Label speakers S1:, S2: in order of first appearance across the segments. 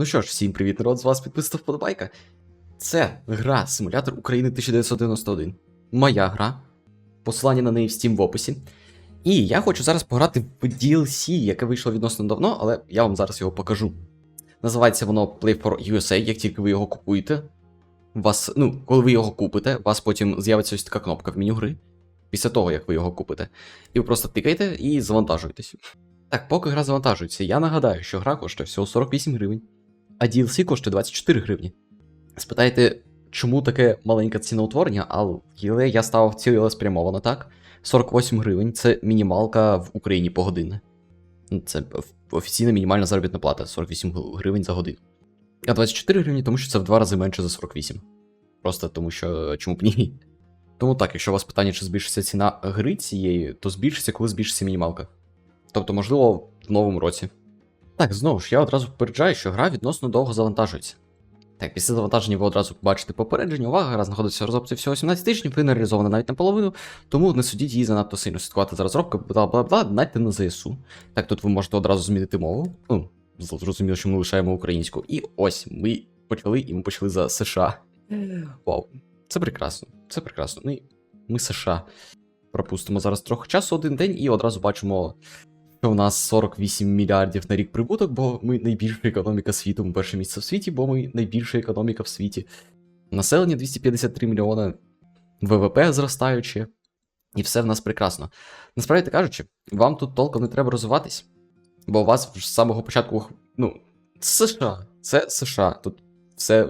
S1: Ну що ж, всім привіт, народ, з вас підписав вподобайка. Це гра Симулятор України 1991. Моя гра. Посилання на неї в Steam в описі. І я хочу зараз пограти в DLC, яке вийшло відносно давно, але я вам зараз його покажу. Називається воно Play for USA, як тільки ви його купуєте. Вас, ну, коли ви його купите, у вас потім з'явиться ось така кнопка в меню гри. Після того, як ви його купите. І ви просто тикаєте і завантажуєтесь. Так, поки гра завантажується, я нагадаю, що гра коштує всього 48 гривень, а DLC коштує 24 гривні. Спитаєте, чому таке маленьке ціноутворення, але я ставив цілеспрямовано так. 48 гривень це мінімалка в Україні погодинна. Ну, Це офіційна мінімальна заробітна плата 48 гривень за годину. А 24 гривні, тому що це в два рази менше за 48. Просто тому що чому б ні? Тому так, якщо у вас питання, чи збільшиться ціна гри цієї, то збільшиться, коли збільшиться мінімалка. Тобто, можливо, в новому році. Так, знову ж, я одразу попереджаю, що гра відносно довго завантажується. Так, після завантаження ви одразу побачите попередження. Увага, гра знаходиться в розробці всього 17 тижнів, не реалізована навіть наполовину, тому не судіть її занадто сильно слідкувати за розробкою, бла бла бла, донайте на ЗСУ. Так, тут ви можете одразу змінити мову. Ну, зрозуміло, що ми лишаємо українську. І ось ми почали, і ми почали за США. Вау, це прекрасно, це прекрасно. Ну, і ми США. Пропустимо зараз трохи часу один день і одразу бачимо, що у нас 48 мільярдів на рік прибуток, бо ми найбільша економіка світу, ми перше місце в світі, бо ми найбільша економіка в світі. Населення 253 мільйони, ВВП зростаючи, і все в нас прекрасно. Насправді кажучи, вам тут толком не треба розвиватись, бо у вас з самого початку, ну, США, це США. Тут все,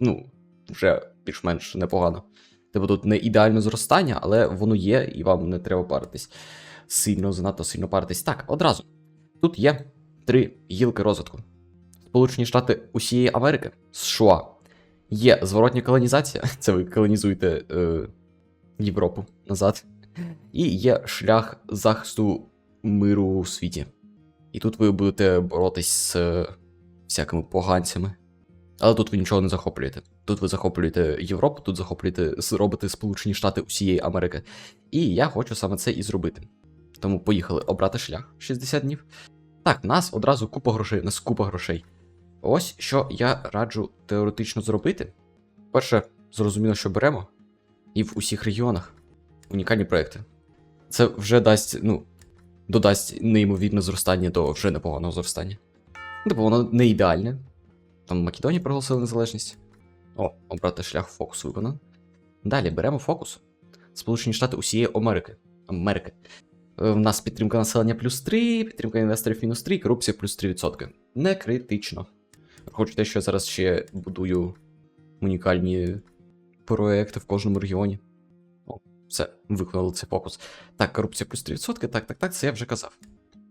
S1: ну, вже більш-менш непогано. Типу тут не ідеальне зростання, але воно є, і вам не треба паритись. Сильно, занадто сильно паритись. Так, одразу. Тут є три гілки розвитку. Сполучені Штати усієї Америки, США. Є зворотня колонізація, це ви колонізуєте е, Європу назад. І є шлях захисту миру у світі. І тут ви будете боротись з е, всякими поганцями. Але тут ви нічого не захоплюєте. Тут ви захоплюєте Європу, тут захоплюєте, робите Сполучені Штати усієї Америки. І я хочу саме це і зробити. Тому поїхали обрати шлях 60 днів. Так, в нас одразу купа грошей, у нас купа грошей. Ось що я раджу теоретично зробити. Перше, зрозуміло, що беремо. І в усіх регіонах унікальні проекти. Це вже дасть, ну, додасть неймовірне зростання до вже непоганого зростання. Тобто воно не ідеальне. Там Македонія проголосила незалежність. О, обрати шлях фокус виконано. Далі беремо фокус. Сполучені Штати усієї Америки. Америки. Е, В нас підтримка населення плюс 3, підтримка інвесторів мінус 3, корупція плюс 3%. Не критично. Хочу те, що я зараз ще будую унікальні проекти в кожному регіоні. О, все, виконали цей фокус. Так, корупція плюс 3%, так, так, так, це я вже казав.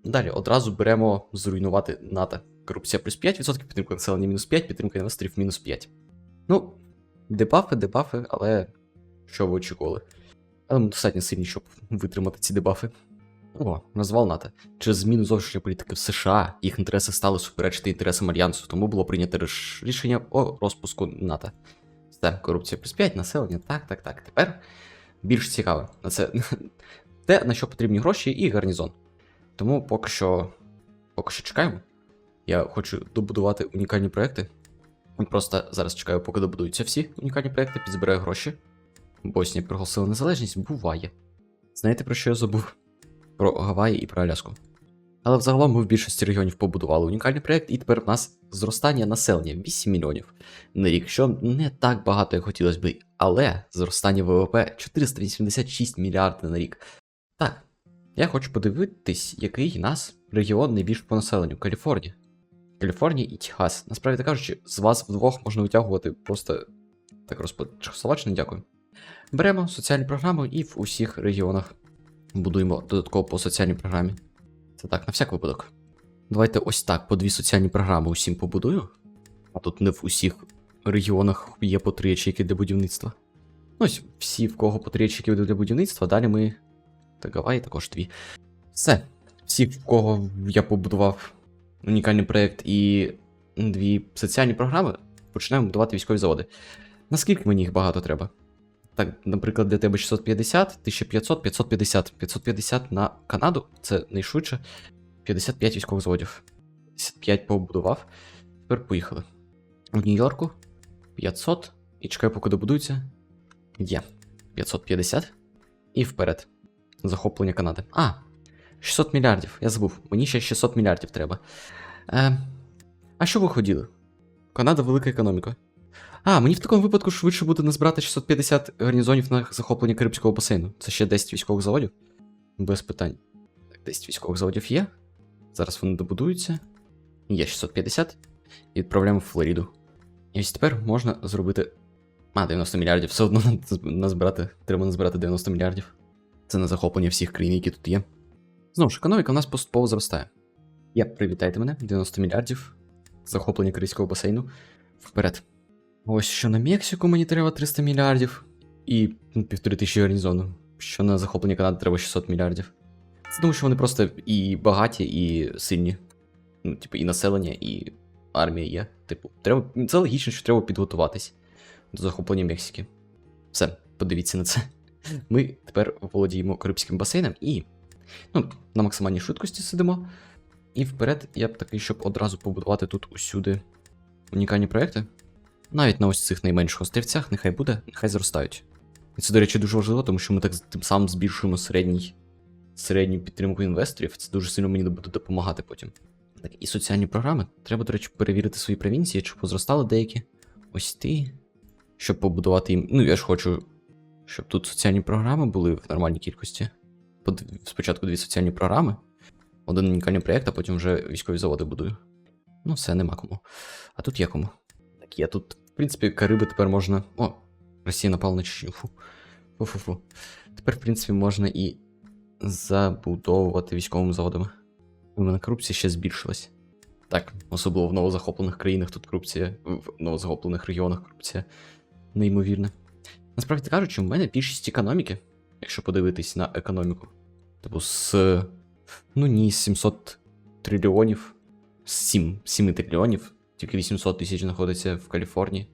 S1: Далі одразу беремо зруйнувати НАТО. Корупція плюс 5%, підтримка населення мінус 5, підтримка інвесторів мінус 5. Ну, дебафи, дебафи, але що ви очікували? Але достатньо сильні, щоб витримати ці дебафи. О, назвав НАТО. Через зміну зовнішньої політики в США їх інтереси стали суперечити інтересам альянсу, тому було прийнято рішення о розпуску НАТО. Все, корупція плюс 5, населення. Так, так, так. Тепер більш цікаве. Це те, на що потрібні гроші і гарнізон. Тому поки що. Поки що чекаємо. Я хочу добудувати унікальні проекти. Просто зараз чекаю, поки добудуються всі унікальні проекти, підзбираю гроші. Боснія проголосила незалежність, буває. Знаєте про що я забув? Про Гаваї і про Аляску. Але взагалом ми в більшості регіонів побудували унікальний проект, і тепер в нас зростання населення 8 мільйонів на рік, що не так багато, як хотілося би, але зростання ВВП 486 мільярдів на рік. Так, я хочу подивитись, який нас регіон найбільш по населенню Каліфорнія. Каліфорнія і Техас. Насправді кажучи, з вас вдвох можна витягувати просто. Так, розпад Чехословаччина, дякую. Беремо соціальні програми і в усіх регіонах будуємо додатково по соціальній програмі. Це так, на всяк випадок. Давайте ось так, по дві соціальні програми усім побудую. А тут не в усіх регіонах є по три ячейки для будівництва. Ну, Ось всі, в кого по три ячейки для будівництва, далі ми. Та Гаваї також дві. Все. Всі, в кого я побудував унікальний проєкт і дві соціальні програми, починаємо будувати військові заводи. Наскільки мені їх багато треба? Так, наприклад, для тебе 650, 1500, 550. 550 на Канаду це найшвидше. 55 військових заводів. 55 побудував. Тепер поїхали. В Нью-Йорку 500. І чекаю, поки добудується. Є. 550. І вперед. Захоплення Канади. А! 600 мільярдів. Я забув. Мені ще 600 мільярдів треба. Е, а що ви хотіли? Канада велика економіка. А, мені в такому випадку швидше буде назбирати 650 гарнізонів на захоплення Карибського басейну. Це ще 10 військових заводів. Без питань. Так, 10 військових заводів є. Зараз вони добудуються. Є 650. І відправляємо в Флориду. І ось тепер можна зробити. А, 90 мільярдів. Все одно назбирати. Треба назбирати 90 мільярдів. Це на захоплення всіх країн, які тут є. Знову ж, економіка у нас поступово зростає. Я привітайте мене, 90 мільярдів. Захоплення Корейського басейну. Вперед. Ось що на Мексику мені треба 300 мільярдів. І ну, півтори тисячі гарнізону. Що на захоплення Канади треба 600 мільярдів. Це тому, що вони просто і багаті, і сильні. Ну, типу, і населення, і армія є. Типу, треба. Це логічно, що треба підготуватись до захоплення Мексики. Все, подивіться на це. Ми тепер володіємо Карибським басейном і. Ну, на максимальній швидкості сидимо. І вперед я б такий, щоб одразу побудувати тут усюди унікальні проекти. Навіть на ось цих найменших острівцях, нехай буде, нехай зростають. І це, до речі, дуже важливо, тому що ми так тим самим збільшуємо середній, середню підтримку інвесторів. Це дуже сильно мені буде допомагати потім. Так, і соціальні програми. Треба, до речі, перевірити свої провінції, чи позростали деякі. Ось ти. Щоб побудувати їм. Ну, я ж хочу, щоб тут соціальні програми були в нормальній кількості. Спочатку дві соціальні програми, один унікальний проєкт, а потім вже військові заводи будую. Ну, все, нема кому. А тут є кому. Так, є тут, в принципі, Кариби тепер можна. О, Росія напала на Чечню. Фу. Фу-фу-фу. Тепер, в принципі, можна і забудовувати військовими заводами. У мене корупція ще збільшилась. Так, особливо в новозахоплених країнах тут корупція, в новозахоплених регіонах корупція неймовірна. Насправді кажучи, у мене більшість економіки, якщо подивитись на економіку. Типу, з. Ну ні, 700 трильйонів. З 7, 7 трильйонів. Тільки 800 тисяч знаходиться в Каліфорнії,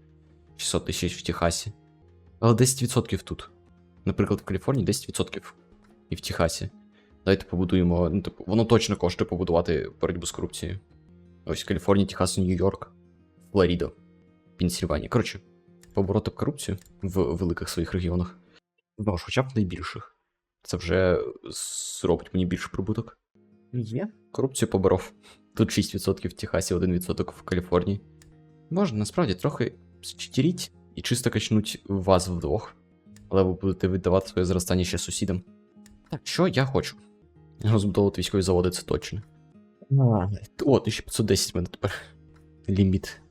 S1: 600 тисяч в Техасі. Але 10% тут. Наприклад, в Каліфорнії 10% і в Техасі. Давайте побудуємо. Ну, типу, воно точно коштує побудувати боротьбу з корупцією. Ось Каліфорнія, Техас, Нью-Йорк, Флоріда, Пенсільванія. Коротше, побороти корупцію в великих своїх регіонах. Ну, ж, хоча б найбільших. Це вже зробить мені більше прибуток. Є. Корупцію поборов. Тут 6% в Техасі, 1% в Каліфорнії. Можна насправді трохи зчитеріть і чисто качнуть вас вдвох. Але ви будете віддавати своє зростання ще сусідам. Так, що я хочу? Розбудовувати військові заводи, це точно. О, 1510 в мене тепер. Ліміт.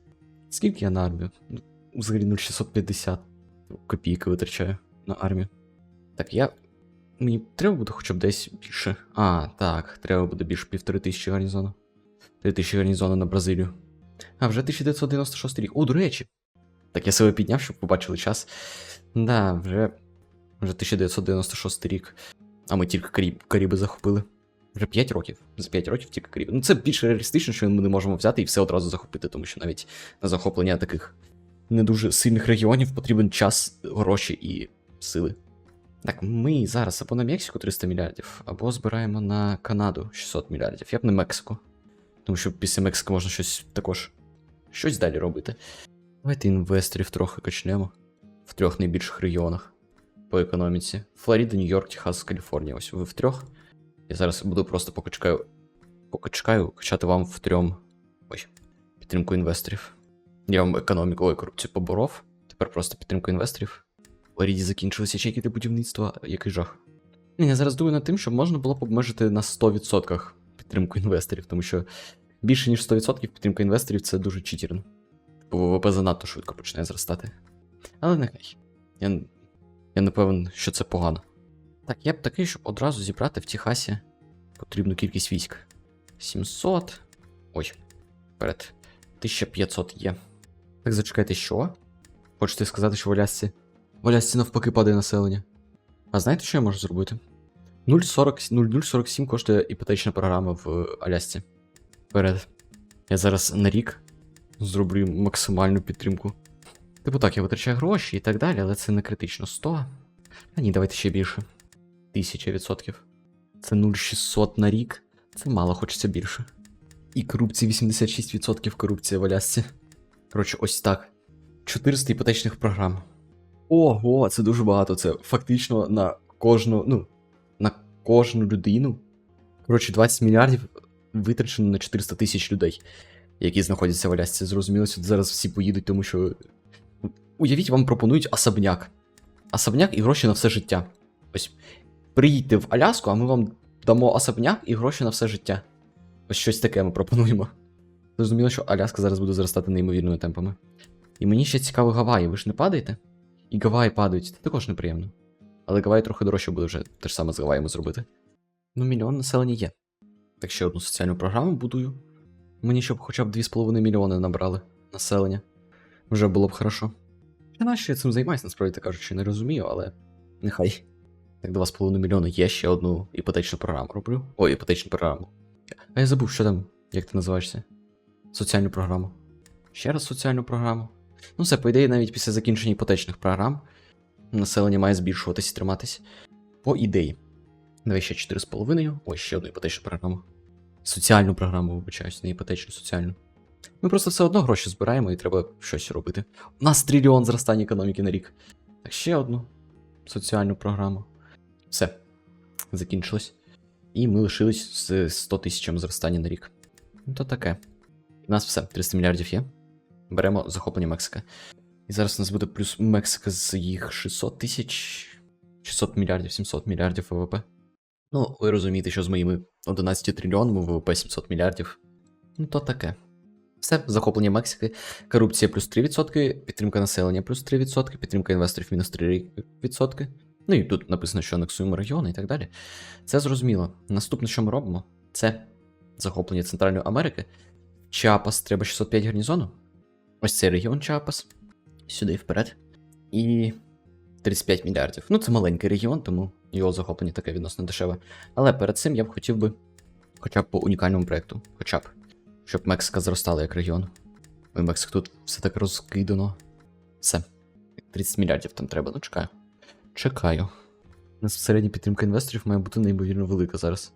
S1: Скільки я на армію? Ну, Взагалі 0,650 копійки витрачаю на армію. Так, я. Мені треба буде хоча б десь більше. А, так, треба буде більше півтори тисячі гарнізону. Три тисячі гарнізону на Бразилію. А, вже 1996 рік. О, до речі. Так, я себе підняв, щоб побачили час. Да, вже. Вже 1996 рік. А ми тільки Каріб, Каріби захопили. Вже 5 років. За 5 років тільки Каріби. Ну це більш реалістично, що ми не можемо взяти і все одразу захопити, тому що навіть на захоплення таких не дуже сильних регіонів потрібен час, гроші і сили. Так, ми зараз або на Мексику 300 мільярдів, або збираємо на Канаду 600 мільярдів. Я б на Мексику. Тому що після Мексики можна щось також щось далі робити. Давайте інвесторів трохи качнемо в трьох найбільших регіонах по економіці: Флорида, Нью-Йорк, Техас, Каліфорнія. Ось ви в трьох. Я зараз буду просто поки чекаю, качати вам в трьом. Ой, підтримку інвесторів. Я вам економіку ой, корупцію поборов. Тепер просто підтримку інвесторів. В Флориді закінчилися чеки для будівництва. Який жах. Я зараз думаю над тим, щоб можна було б обмежити на 100% підтримку інвесторів, тому що більше ніж 100% підтримка інвесторів це дуже читерно. Бо ВВП занадто швидко починає зростати. Але нехай. Я, я не певен, що це погано. Так, я б такий, щоб одразу зібрати в Техасі потрібну кількість військ. 700. Ой, вперед. 1500 є. Так зачекайте, що? Хочете сказати, що в Алясці? В Алясці навпаки падає населення. А знаєте, що я можу зробити? 0,40 0,047 коштує іпотечна програма в Алясці. Вперед. Я зараз на рік зроблю максимальну підтримку. Типу так, я витрачаю гроші і так далі, але це не критично. 100. А ні, давайте ще більше. 1000%. Це 0,600 на рік. Це мало, хочеться більше. І корупція 86% корупція в Алясці. Коротше, ось так. 400 іпотечних програм. Ого, це дуже багато. Це фактично на кожну, ну, кожну людину. Коротше, 20 мільярдів витрачено на 400 тисяч людей, які знаходяться в Алясці. Зрозуміло, сюди зараз всі поїдуть, тому що. Уявіть, вам пропонують особняк. Особняк і гроші на все життя. Ось приїдьте в Аляску, а ми вам дамо особняк і гроші на все життя. Ось щось таке ми пропонуємо. Зрозуміло, що Аляска зараз буде зростати неймовірними темпами. І мені ще цікаво Гаваї, ви ж не падаєте? І Гаваї падають, це також неприємно. Але Гаваї трохи дорожче буде вже те ж саме з Гаваями зробити. Ну, мільйон населення є. Так ще одну соціальну програму будую. Мені щоб хоча б 2,5 мільйони набрали населення. Вже було б хорошо. Я нащо я цим займаюся, насправді кажучи, не розумію, але нехай. Так, 2,5 мільйони є ще одну іпотечну програму роблю. Ой, іпотечну програму. А я забув, що там, як ти називаєшся? Соціальну програму. Ще раз соціальну програму. Ну, все, по ідеї, навіть після закінчення іпотечних програм населення має збільшуватись і триматись. По ідеї. Давай ще 4,5. Ой, ще одну іпотечну програму. Соціальну програму, вибачаюсь, не іпотечну, соціальну. Ми просто все одно гроші збираємо і треба щось робити. У нас трильйон зростання економіки на рік. Так, ще одну соціальну програму. Все. Закінчилось. І ми лишились з 100 тисячами зростання на рік. Ну, то таке. У нас все, 300 мільярдів є. Беремо захоплення Мексика. І зараз у нас буде плюс Мексика з їх 600 тисяч. 600 мільярдів, 700 мільярдів ВВП. Ну, ви розумієте, що з моїми 11 трильйонами ВВП 700 мільярдів. Ну, то таке. Все, захоплення Мексики, корупція плюс 3%, підтримка населення плюс 3%, підтримка інвесторів мінус 3%. Ну і тут написано, що анексуємо регіони і так далі. Це зрозуміло. Наступне, що ми робимо, це захоплення Центральної Америки. Чапас треба 605 гарнізону. Ось цей регіон Чапас. Сюди вперед. І 35 мільярдів. Ну, це маленький регіон, тому його захоплення таке відносно дешеве. Але перед цим я б хотів би хоча б по унікальному проєкту. Хоча б. Щоб Мексика зростала як регіон. Ой, Мексик тут все так розкидано. Все. 30 мільярдів там треба, ну чекаю. Чекаю. У середня підтримка інвесторів має бути неймовірно велика зараз.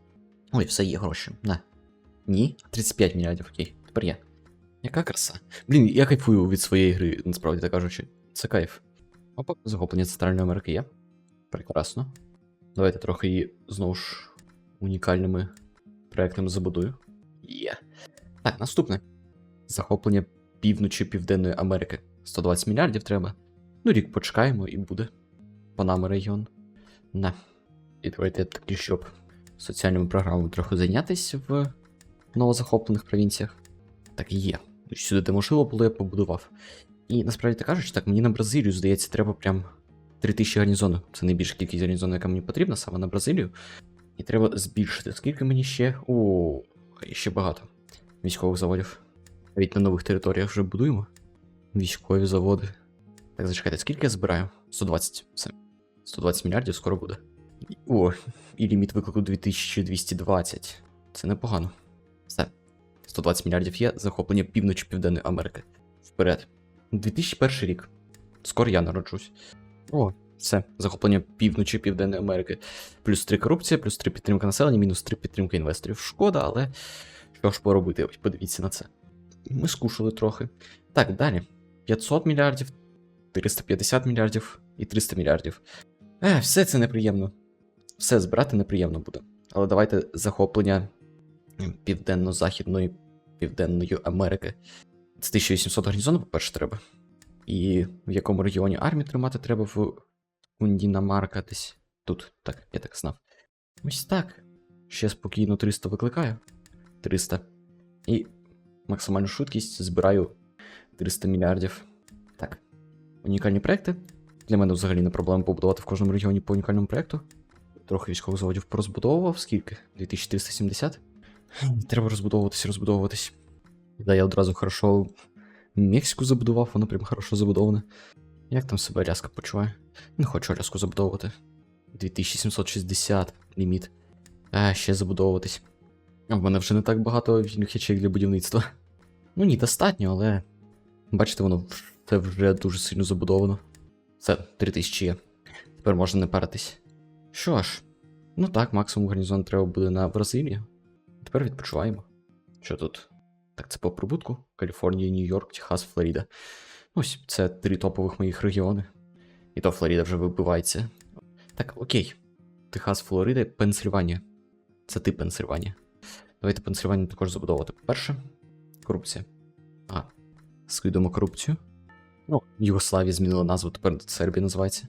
S1: Ой, все є гроші. На. Ні. 35 мільярдів, окей. Тепер є. Яка краса. Блін, я кайфую від своєї гри, насправді так кажучи. Це кайф. Опа, захоплення Центральної Америки є. Прекрасно. Давайте трохи її знову ж унікальними проектами забудую. Є. Так, наступне. Захоплення півночі Південної Америки. 120 мільярдів треба. Ну, рік почекаємо і буде. Панама регіон. На. І давайте таки, щоб соціальними програмами трохи зайнятися в новозахоплених провінціях. Так є. Сюди, де можливо було, я побудував. І насправді так кажучи, так, мені на Бразилію, здається, треба прям 3000 гарнізону. Це найбільша кількість гарнізону, яка мені потрібна, саме на Бразилію. І треба збільшити. Скільки мені ще. О, ще багато військових заводів. Навіть на нових територіях вже будуємо. Військові заводи. Так, зачекайте, скільки я збираю? 120. Все. 120 мільярдів скоро буде. О, і ліміт виклику 2220. Це непогано. Все. 120 мільярдів є захоплення півночі Південної Америки. Вперед. 2001 рік. Скоро я народжусь. О, все. Захоплення півночі Південної Америки. Плюс 3 корупція, плюс 3 підтримка населення, мінус 3 підтримка інвесторів. Шкода, але що ж поробити? Подивіться на це. Ми скушали трохи. Так, далі. 500 мільярдів, 450 мільярдів і 300 мільярдів. Е, все це неприємно. Все збирати неприємно буде. Але давайте захоплення Південно-Західної Південної Америки. Це 1800 гарнізонів, по-перше, треба. І в якому регіоні армію тримати треба в Кундінамарка десь. Тут, так, я так знав. Ось так. Ще спокійно 300 викликаю. 300. І максимальну швидкість збираю 300 мільярдів. Так. Унікальні проекти. Для мене взагалі не проблема побудувати в кожному регіоні по унікальному проекту. Трохи військових заводів порозбудовував. Скільки? 2370. Треба розбудовуватись, розбудовуватись. Да, я одразу хорошо Мексику забудував, воно прям хорошо забудоване. Як там себе Аляска почуває? Не хочу Аляску забудовувати. 2760 ліміт. А, ще забудовуватись. В мене вже не так багато вільних для будівництва. Ну ні, достатньо, але. Бачите, воно це вже дуже сильно забудовано. Це 3000 є. Тепер можна не паритись. Що ж, ну так, максимум гарнізон треба буде на Бразилію. Тепер відпочиваємо. Що тут? Так, це по прибутку. Каліфорнія, Нью-Йорк, Техас, Флоріда. Ось це три топових моїх регіони. І то Флоріда вже вибивається. Так, окей. Техас, Флорида, Пенсильванія. Це ти Пенсильванія. Давайте Пенсильванію також забудовувати. По-перше, корупція. А, скидемо корупцію. Ну, Югославія змінила назву, тепер Сербія називається.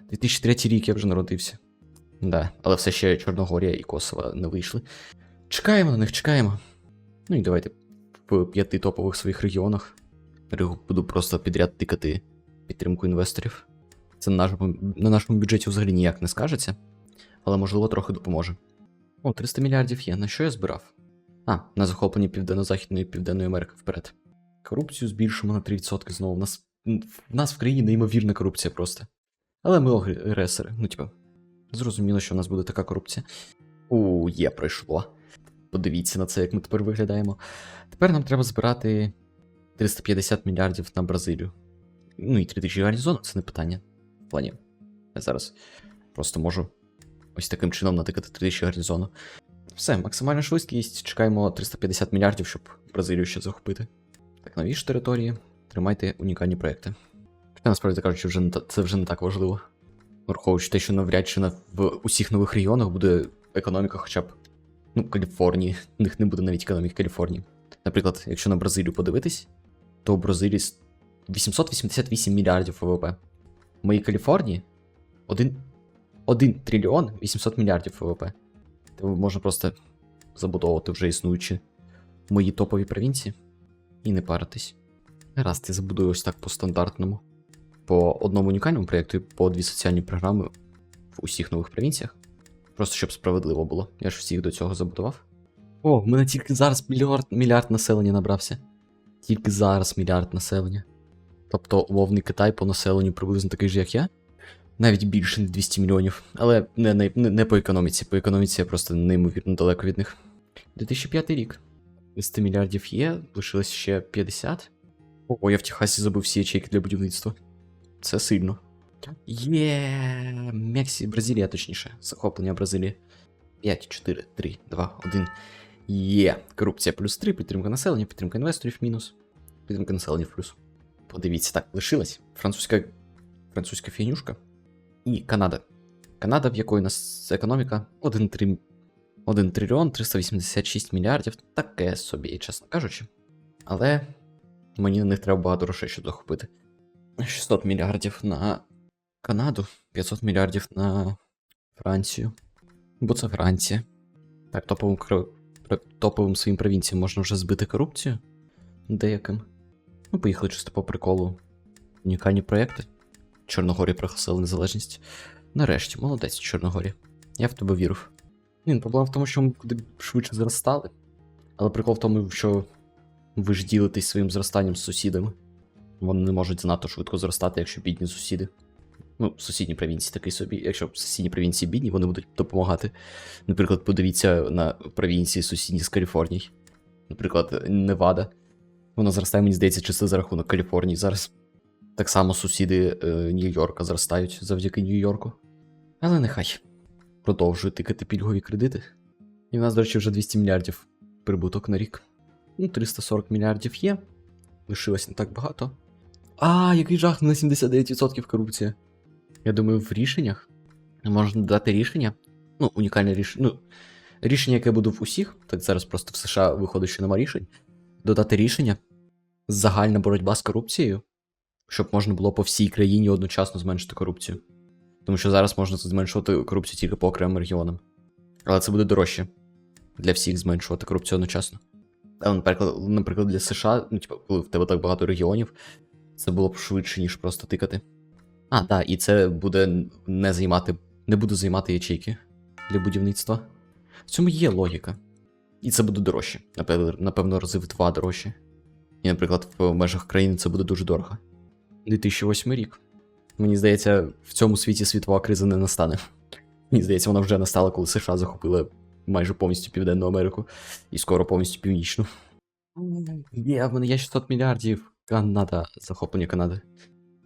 S1: 2003 рік я вже народився. Да, але все ще Чорногорія і Косово не вийшли. Чекаємо на них, чекаємо. Ну і давайте в п'яти топових своїх регіонах. Буду просто підряд тикати підтримку інвесторів. Це на нашому, на нашому бюджеті взагалі ніяк не скажеться, але можливо трохи допоможе. О, 300 мільярдів є. На що я збирав? А, на захоплення Південно-Західної і Південної Америки вперед. Корупцію збільшимо на 3% знову. У нас, в нас в країні неймовірна корупція просто. Але ми агресори. Ну, типа, зрозуміло, що в нас буде така корупція. У, є, пройшло. Подивіться на це, як ми тепер виглядаємо. Тепер нам треба збирати 350 мільярдів на Бразилію. Ну і 3000 гарнізону, це не питання. В плані. Я зараз просто можу ось таким чином натикати 3000 гарнізону. Все, максимальна швидкість. Чекаємо 350 мільярдів, щоб Бразилію ще захопити. Так, нові ж території. Тримайте унікальні проекти. Хоча насправді кажучи, вже не це вже не так важливо. Враховуючи те, що навряд чи в усіх нових регіонах буде економіка хоча б. Ну, Каліфорнії. У них не буде навіть економіки Каліфорнії. Наприклад, якщо на Бразилію подивитись, то у Бразилії 888 мільярдів ВВП. В моїй Каліфорнії 1, 1 трильйон 800 мільярдів ВВП. Тому можна просто забудовувати вже існуючі мої топові провінції і не паритись. Раз я забудую ось так по стандартному. По одному унікальному проєкту і по дві соціальні програми в усіх нових провінціях. Просто щоб справедливо було. Я ж всіх до цього забудував. О, в мене тільки зараз мільярд, мільярд населення набрався. Тільки зараз мільярд населення. Тобто умовний Китай по населенню приблизно такий же, як я. Навіть більше 200 мільйонів. Але не, не, не, по економіці. По економіці я просто неймовірно далеко від них. 2005 рік. 300 мільярдів є, лишилось ще 50. О, я в Техасі забув всі ячейки для будівництва. Це сильно. Є Мексі, Бразилія, точніше. Захоплення Бразилії. 5, 4, 3, 2, 1. Є. Корупція плюс 3, підтримка населення, підтримка інвесторів мінус. Підтримка населення в плюс. Подивіться, так, лишилась. Французька французька фінюшка. І Канада. Канада, в якої у нас економіка 1, 3, 1 трильйон 386 мільярдів. Таке собі, чесно кажучи. Але мені на них треба багато грошей, щоб захопити. 600 мільярдів на Канаду, 500 мільярдів на Францію. Бо це Франція. Так, топовим, топовим своїм провінціям можна вже збити корупцію деяким. Ну, поїхали чисто по приколу. Унікальні проєкти. Чорногорія проголосила незалежність. Нарешті, молодець, Чорногорія. Я в тебе вірив. Ні, проблема в тому, що ми куди швидше зростали. Але прикол в тому, що ви ж ділитесь своїм зростанням з сусідами. Вони не можуть занадто швидко зростати, якщо бідні сусіди. Ну, сусідні провінції такий собі. Якщо сусідні провінції бідні, вони будуть допомагати. Наприклад, подивіться на провінції сусідні з Каліфорнії. Наприклад, Невада. Вона зростає, мені здається, чисто за рахунок Каліфорнії зараз. Так само сусіди е, Нью-Йорка зростають завдяки Нью-Йорку. Але нехай. Продовжую тикати пільгові кредити. І в нас, до речі, вже 200 мільярдів прибуток на рік. Ну, 340 мільярдів є. Лишилось не так багато. А, який жах на 79% корупція. Я думаю, в рішеннях можна додати рішення. Ну, унікальне рішення. Ну, рішення, яке буде в усіх, так зараз просто в США виходить, що нема рішень. Додати рішення. Загальна боротьба з корупцією, щоб можна було по всій країні одночасно зменшити корупцію. Тому що зараз можна зменшувати корупцію тільки по окремим регіонам. Але це буде дорожче для всіх зменшувати корупцію одночасно. Але, наприклад, наприклад, для США, ну, типу, коли в тебе так багато регіонів, це було б швидше, ніж просто тикати. А, так, і це буде не займати, не буде займати ячейки для будівництва. В цьому є логіка. І це буде дорожче. Напевно, напевно, рази в два дорожче. І, наприклад, в межах країни це буде дуже дорого. 2008 рік. Мені здається, в цьому світі світова криза не настане. Мені здається, вона вже настала, коли США захопили майже повністю Південну Америку і скоро повністю Північну. Є, в мене є 600 мільярдів. Канада, захоплення Канади.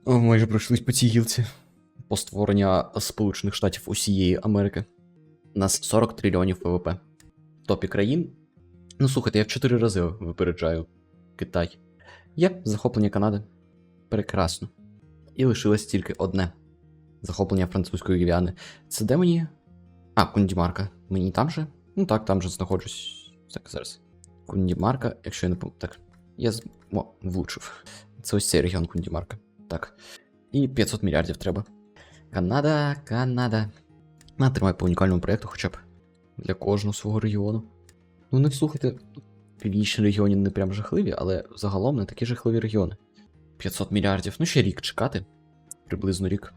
S1: О, майже пройшлись по цій гілці. По створення Сполучених Штатів усієї Америки. У нас 40 трильйонів ВВП. В топі країн Ну слухайте, я в 4 рази випереджаю Китай. Є захоплення Канади. Прекрасно. І лишилось тільки одне захоплення французької гів'яни. Це де мені? А, Кундімарка. Мені там же? Ну так, там же знаходжусь. Так, зараз. Кундімарка, якщо я не помню. Так. Я з... Влучив. Це ось цей регіон Кундімарка. Так. І 500 мільярдів треба. Канада, Канада. На, тримай по унікальному проєкту, хоча б для кожного свого регіону. Ну, не слухайте, північні регіони не прям жахливі, але загалом не такі жахливі регіони. 500 мільярдів. Ну, ще рік чекати. Приблизно рік.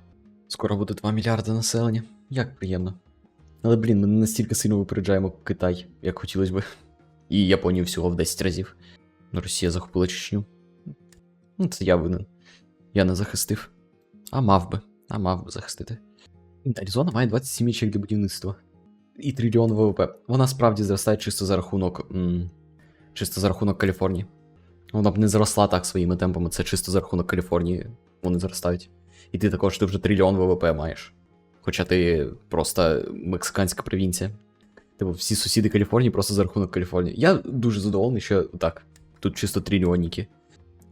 S1: Скоро буде 2 мільярди населення. Як приємно. Але, блін, ми не настільки сильно випереджаємо Китай, як хотілося би. І Японію всього в 10 разів. Ну, Росія захопила Чечню. Ну, це я винен. Я не захистив. А мав би. А мав би захистити. Аризона має 27 ячеек для будівництва. І трильйон ВВП. Вона справді зростає чисто за рахунок. М- чисто за рахунок Каліфорнії. Вона б не зросла так своїми темпами, це чисто за рахунок Каліфорнії. Вони зростають. І ти також ти вже трильйон ВВП маєш. Хоча ти просто мексиканська провінція. Типу, всі сусіди Каліфорнії просто за рахунок Каліфорнії. Я дуже задоволений, що так. Тут чисто трильйонники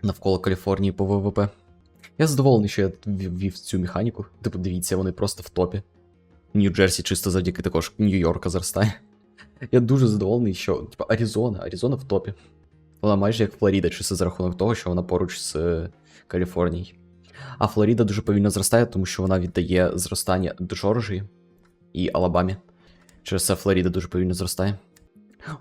S1: навколо Каліфорнії по ВВП. Я задоволений, що я ввів цю механіку. Типу, дивіться, вони просто в топі. Нью-Джерсі чисто завдяки також Нью-Йорка зростає. Я дуже задоволений, що типу, Аризона, Аризона в топі. Вона майже як Флоріда, чисто за рахунок того, що вона поруч з е, Каліфорнією. А Флоріда дуже повільно зростає, тому що вона віддає зростання Джорджії і Алабамі. Через це Флоріда дуже повільно зростає.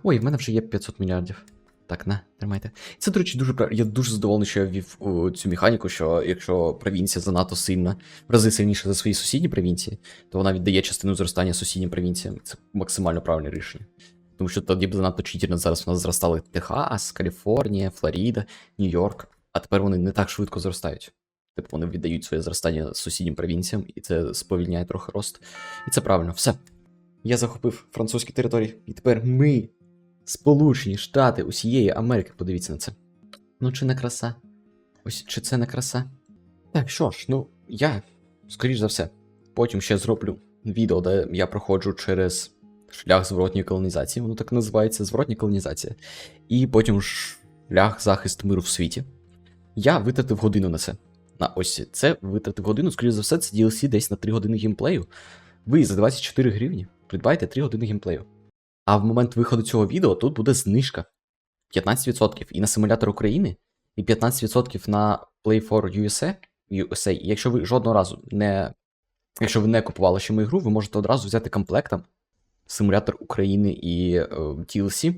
S1: Ой, в мене вже є 500 мільярдів. Так, на, тримайте. Це, до речі, дуже Я дуже задоволений, що я ввів цю механіку, що якщо провінція занадто сильна, в рази сильніша за свої сусідні провінції, то вона віддає частину зростання сусіднім провінціям. Це максимально правильне рішення. Тому що тоді б занадто читерно зараз у нас зростали Техас, Каліфорнія, Флоріда, Нью-Йорк, а тепер вони не так швидко зростають. Типу вони віддають своє зростання сусіднім провінціям, і це сповільняє трохи рост. І це правильно, все. Я захопив французькі території, і тепер ми, Сполучені Штати усієї Америки, подивіться на це. Ну, чи не краса? Ось чи це не краса? Так, що ж, ну, я, скоріш за все, потім ще зроблю відео, де я проходжу через шлях зворотньої колонізації, воно так називається зворотня колонізація. І потім шлях захист миру в світі. Я витратив годину на це. На ось це витратив годину, скоріш за все, це DLC десь на 3 години геймплею. Ви за 24 гривні придбайте 3 години геймплею. А в момент виходу цього відео тут буде знижка 15% і на симулятор України, і 15% на Play for USA. USA. І якщо ви жодного разу не. Якщо ви не купували ще мою гру, ви можете одразу взяти комплектом симулятор України і е, DLC,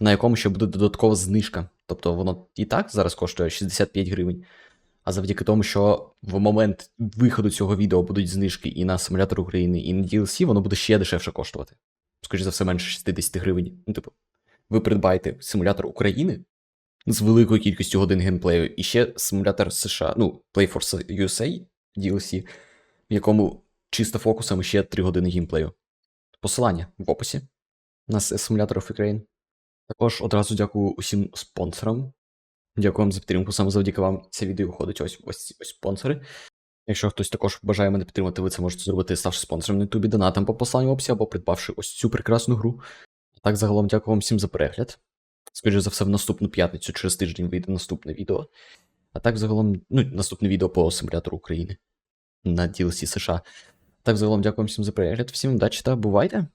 S1: на якому ще буде додаткова знижка. Тобто воно і так зараз коштує 65 гривень. А завдяки тому, що в момент виходу цього відео будуть знижки і на симулятор України, і на DLC, воно буде ще дешевше коштувати. Скоріше за все, менше 60 гривень. Ну, типу, ви придбаєте симулятор України з великою кількістю годин геймплею, і ще симулятор США, ну, Play for USA DLC, в якому чисто фокусом ще 3 години геймплею. Посилання в описі на симулятор Ukraine. Також одразу дякую усім спонсорам. Дякую вам за підтримку. Саме завдяки вам це відео виходить ось ось ось спонсори. Якщо хтось також бажає мене підтримати, ви це можете зробити, ставши спонсором на Ютубі, донатом по посланню в описі або придбавши ось цю прекрасну гру. А так, загалом, дякую вам всім за перегляд. Скоріше за все, в наступну п'ятницю через тиждень вийде наступне відео. А так, загалом, ну, наступне відео по симулятору України на DLC США. Так, загалом, дякую всім за перегляд. Всім удачі та бувайте!